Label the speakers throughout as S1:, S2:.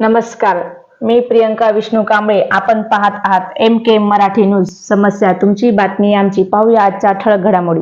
S1: नमस्कार. मी प्रियंका विष्णू कांबळे. आपण पाहत आहात एम के मराठी न्यूज समस्या तुमची बातमी आमची. पाहूया आजच्या ठळक घडामोडी.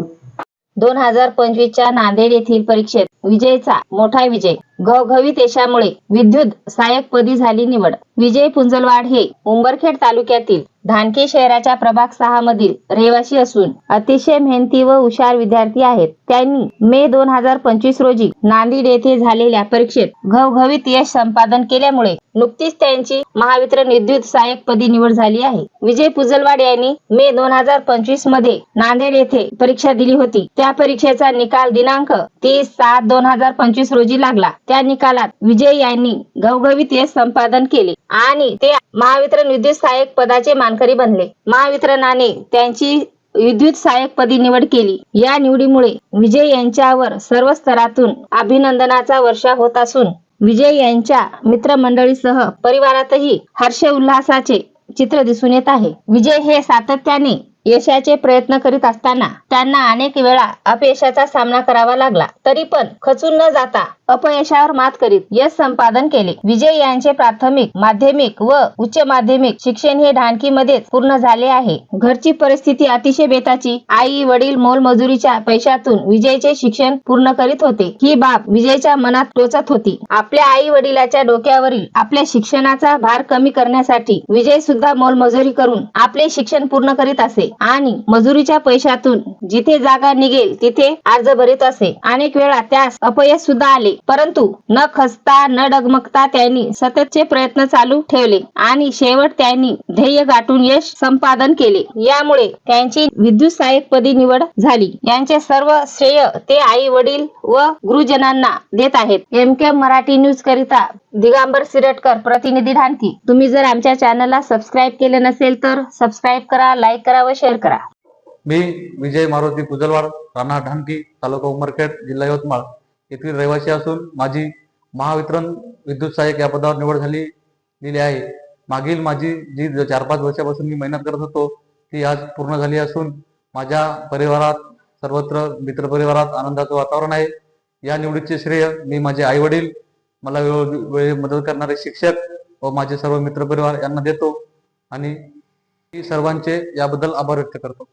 S2: दोन हजार पंचवीसच्या नांदेड येथील परीक्षेत विजयचा मोठा विजय. घवघवीत यशामुळे विद्युत सहाय्यक पदी झाली निवड. विजय पुंजलवाड हे उंबरखेड तालुक्यातील धानके शहराच्या प्रभाग सहा मधील रहिवासी असून अतिशय मेहनती व हुशार विद्यार्थी आहेत. त्यांनी मे दोन हजार पंचवीस रोजी नांदेड येथे झालेल्या परीक्षेत घवघवीत यश संपादन केल्यामुळे नुकतीच त्यांची महावितरण विद्युत सहाय्यक पदी निवड झाली आहे. विजय पुजलवाड यांनी मे दोन हजार पंचवीसमध्ये नांदेड येथे परीक्षा दिली होती. त्या परीक्षेचा निकाल दिनांक तीस सात दोन हजार पंचवीस रोजी लागला. त्या निकालात विजय यांनी घवघवीत यश संपादन केले आणि ते महावितरण विद्युत सहाय्यक पदाचे मानकरी बनले. महावितरणाने त्यांची विद्युत सहाय्यक पदी निवड केली. या निवडीमुळे विजय यांच्यावर सर्व स्तरातून अभिनंदनाचा वर्षा होत असून विजय यांच्या मित्रमंडळीसह परिवारातही हर्ष उल्हासाचे चित्र दिसून येत आहे. विजय हे सातत्याने यशाचे प्रयत्न करीत असताना त्यांना अनेक वेळा अपयशाचा सामना करावा लागला. तरी पण खचून न जाता अपयशावर मात करीत यश संपादन केले. विजय यांचे प्राथमिक माध्यमिक व उच्च माध्यमिक शिक्षण हे ढाणकीमध्येच पूर्ण झाले आहे. घरची परिस्थिती अतिशय बेताची. आई वडील मोलमजुरीच्या पैशातून विजयचे शिक्षण पूर्ण करीत होते. ही बाब विजयच्या मनात टोचत होती. आपल्या आई वडिलाच्या डोक्यावरील आपल्या शिक्षणाचा भार कमी करण्यासाठी विजय सुद्धा मोलमजुरी करून आपले शिक्षण पूर्ण करीत असे. आणि मजुरीच्या पैशातून जिथे जागा निघेल तिथे अर्ज भरित असे. अनेक वेळा त्यास अपयश सुद्धा आले. परंतु न खचता न डगमगता त्यांनी सततचे प्रयत्न चालू ठेवले आणि शेवट त्यांनी ध्येय गाठून यश संपादन केले. यामुळे त्यांची विद्युत सहाय्यक पदी निवड झाली. यांचे सर्व श्रेय ते आई वडील व गुरुजनांना देत आहेत. एम के मराठी न्यूज करिता दिगंबर सिरटकर प्रतिनिधी ढांकी तुम्ही जर आमच्या चॅनलला सबस्क्राईब केले नसेल तर सबस्क्राईब करा लाईक करा व शेअर करा.
S3: मी विजय मारुती पुजलवाड राणा ढांकी तालुका उमरखेड जिल्हा यवतमाळ. येथील रहिवासी असून माझी महावितरण विद्युत सहाय्यक या पदावर निवड झाली गेली आहे. मागील माझी जी चार पाच वर्षापासून मी मेहनत करत होतो ती आज पूर्ण झाली असून माझ्या परिवारात सर्वत्र मित्रपरिवारात आनंदाचं वातावरण आहे. या निवडीचे श्रेय मी माझे आई वडील मला वेळोवेळी मदत करणारे शिक्षक व माझे सर्व मित्रपरिवार यांना देतो आणि मी सर्वांचे याबद्दल आभार व्यक्त करतो.